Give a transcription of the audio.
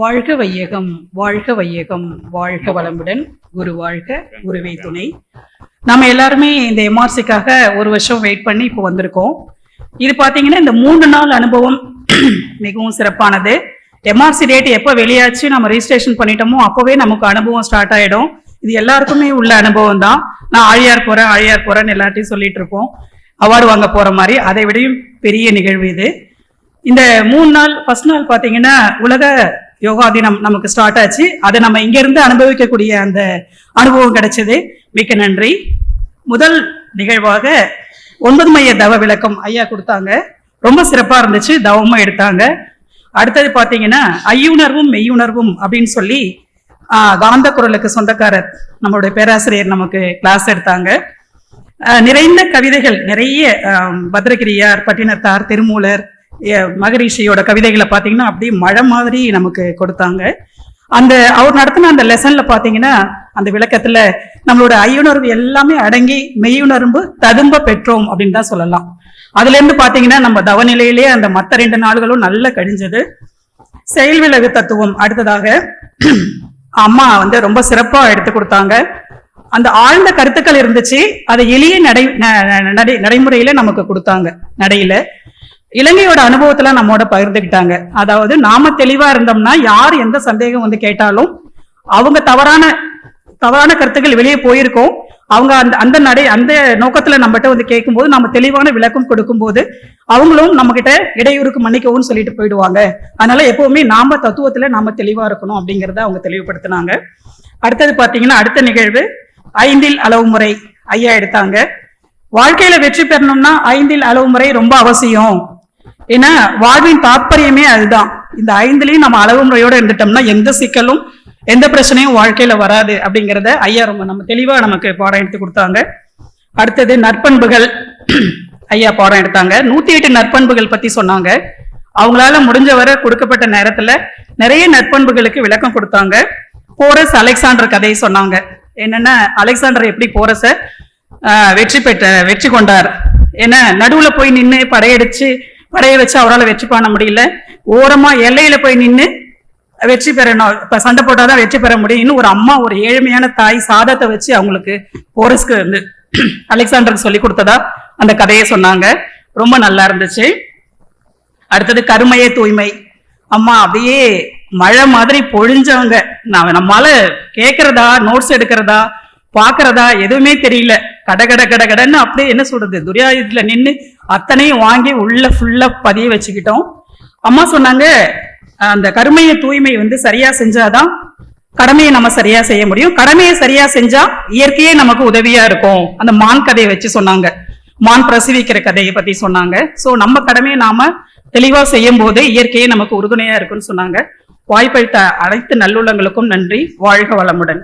வாழ்க வையகம் வாழ்க வையகம் வாழ்க வளமுடன். குரு வாழ்க குருவே துணை. நம்ம எல்லாருமே இந்த எம்ஆர்சிக்காக ஒரு வருஷம் வெயிட் பண்ணி இப்போ வந்திருக்கோம். இது பார்த்தீங்கன்னா இந்த மூணு நாள் அனுபவம் மிகவும் சிறப்பானது. எம்ஆர்சி டேட் எப்போ வெளியாச்சு நம்ம ரெஜிஸ்ட்ரேஷன் பண்ணிட்டோமோ அப்போவே நமக்கு அனுபவம் ஸ்டார்ட் ஆகிடும் இது எல்லாருக்குமே உள்ள அனுபவம் தான். நான் ஆழியார் போகிறேன் ஆழியார் போகிறேன் எல்லார்ட்டையும் சொல்லிட்டு இருப்போம் அவார்டு வாங்க போகிற மாதிரி அதை விடையும் பெரிய நிகழ்வு இது. இந்த மூணு நாள் ஃபர்ஸ்ட் நாள் பார்த்தீங்கன்னா உலக யோகா தினம் நமக்கு ஸ்டார்ட் ஆச்சு. அதை நம்ம இங்கேருந்து அனுபவிக்கக்கூடிய அந்த அனுபவம் கிடைச்சது. மிக்க நன்றி. முதல் நிகழ்வாக ஒன்பது மைய தவ விளக்கம் ஐயா கொடுத்தாங்க. ரொம்ப சிறப்பாக இருந்துச்சு. தவமும் எடுத்தாங்க. அடுத்தது பார்த்தீங்கன்னா ஐயுணர்வும் மெய்யுணர்வும் அப்படின்னு சொல்லி காந்த குரலுக்கு சொந்தக்காரர் நம்மளுடைய பேராசிரியர் நமக்கு கிளாஸ் எடுத்தாங்க. நிறைந்த கவிதைகள் நிறைய பத்ரகிரியார் பட்டினத்தார் திருமூலர் மகரிஷியோட கவிதைகளை பார்த்தீங்கன்னா அப்படியே மழை மாதிரி நமக்கு கொடுத்தாங்க. அந்த அவர் நடத்தின அந்த லெசன்ல பார்த்தீங்கன்னா அந்த விளக்கத்துல நம்மளோட ஐயுணர்வு எல்லாமே அடங்கி மெய்யுணர்வு ததும்ப பெற்றோம் அப்படின்னு தான் சொல்லலாம். அதுல இருந்து பாத்தீங்கன்னா நம்ம தவநிலையிலேயே அந்த மற்ற ரெண்டு நாள்களும் நல்லா கழிஞ்சது. செயல் விலகு தத்துவம் அடுத்ததாக அம்மா வந்து ரொம்ப சிறப்பா எடுத்து கொடுத்தாங்க. அந்த ஆழ்ந்த கருத்துக்கள் இருந்துச்சு அதை எளிய நடை ந- நடை நடைமுறையில நமக்கு கொடுத்தாங்க நடையில. இலங்கையோட அனுபவத்துல நம்மோட பகிர்ந்துக்கிட்டாங்க. அதாவது நாம தெளிவா இருந்தோம்னா யார் எந்த சந்தேகம் வந்து கேட்டாலும் அவங்க தவறான தவறான கருத்துக்கள் வெளியே போயிருக்கோம். அவங்க அந்த அந்த நடை அந்த நோக்கத்துல நம்மகிட்ட வந்து கேட்கும்போது நம்ம தெளிவான விளக்கம் கொடுக்கும்போது அவங்களும் நம்ம கிட்ட இடையூறுக்கு மன்னிக்கவும் சொல்லிட்டு போயிடுவாங்க. அதனால எப்பவுமே நாம தத்துவத்துல நாம தெளிவா இருக்கணும் அப்படிங்கறத அவங்க தெளிவுபடுத்தினாங்க. அடுத்தது பாத்தீங்கன்னா அடுத்த நிகழ்வு ஐந்தில் அளவு முறை ஐயா எடுத்தாங்க. வாழ்க்கையில வெற்றி பெறணும்னா ஐந்தில் அளவு முறை ரொம்ப அவசியம். ஏன்னா வாழ்வின் தாற்பயமே அதுதான். இந்த ஐந்துலையும் நம்ம அளவு முறையோட இருந்துட்டோம்னா எந்த சிக்கலும் எந்த பிரச்சனையும் வாழ்க்கையில வராது அப்படிங்கிறத ஐயா ரொம்ப நம்ம தெளிவா நமக்கு பாடம் எடுத்து கொடுத்தாங்க. அடுத்தது நற்பண்புகள். ஐயா பாடம் எடுத்தாங்க. நூத்தி எட்டு நற்பண்புகள் பத்தி சொன்னாங்க. அவங்களால முடிஞ்ச வரை கொடுக்கப்பட்ட நேரத்துல நிறைய நற்பண்புகளுக்கு விளக்கம் கொடுத்தாங்க. போரஸ் அலெக்சாண்டர் கதையை சொன்னாங்க. என்னன்னா அலெக்சாண்டர் எப்படி போரஸ வெற்றி பெற்ற வெற்றி கொண்டார். ஏன்னா நடுவுல போய் நின்று படையடிச்சு படையை வச்சு அவரால் வெற்றி பண்ண முடியல. ஓரமா எல்லையில போய் நின்று வெற்றி பெறணும். இப்ப சண்டை போட்டாதான் வெற்றி பெற முடியும்னு ஒரு அம்மா ஒரு ஏழ்மையான தாய் சாதத்தை வச்சு அவங்களுக்கு போரஸ்க்கு வந்து அலெக்சாண்டருக்கு சொல்லி கொடுத்ததா அந்த கதையை சொன்னாங்க. ரொம்ப நல்லா இருந்துச்சு. அடுத்தது கருமையே தூய்மை. அம்மா அப்படியே மழை மாதிரி பொழிஞ்சவங்க. நான் நம்மளால கேட்கறதா நோட்ஸ் எடுக்கிறதா பாக்குறதா எதுவுமே தெரியல. கட கட கட கடன்னு அப்படியே என்ன சொல்றது? துரியாயுதத்துல நின்று அத்தனையும் வாங்கி உள்ள ஃபுல்லா பதிய வச்சுக்கிட்டோம். அம்மா சொன்னாங்க அந்த கருமைய தூய்மை வந்து சரியா செஞ்சாதான் கடமையை நம்ம சரியா செய்ய முடியும். கடமையை சரியா செஞ்சா இயற்கையே நமக்கு உதவியா இருக்கும். அந்த மான் கதையை வச்சு சொன்னாங்க. மான் பிரசவிக்கிற கதையை பத்தி சொன்னாங்க. சோ நம்ம கடமையை நாம தெளிவா செய்யும் போது இயற்கையே நமக்கு உறுதுணையா இருக்கும்னு சொன்னாங்க. வாய்ப்பளித்த அனைத்து நல்லுள்ளங்களுக்கும் நன்றி. வாழ்க வளமுடன்.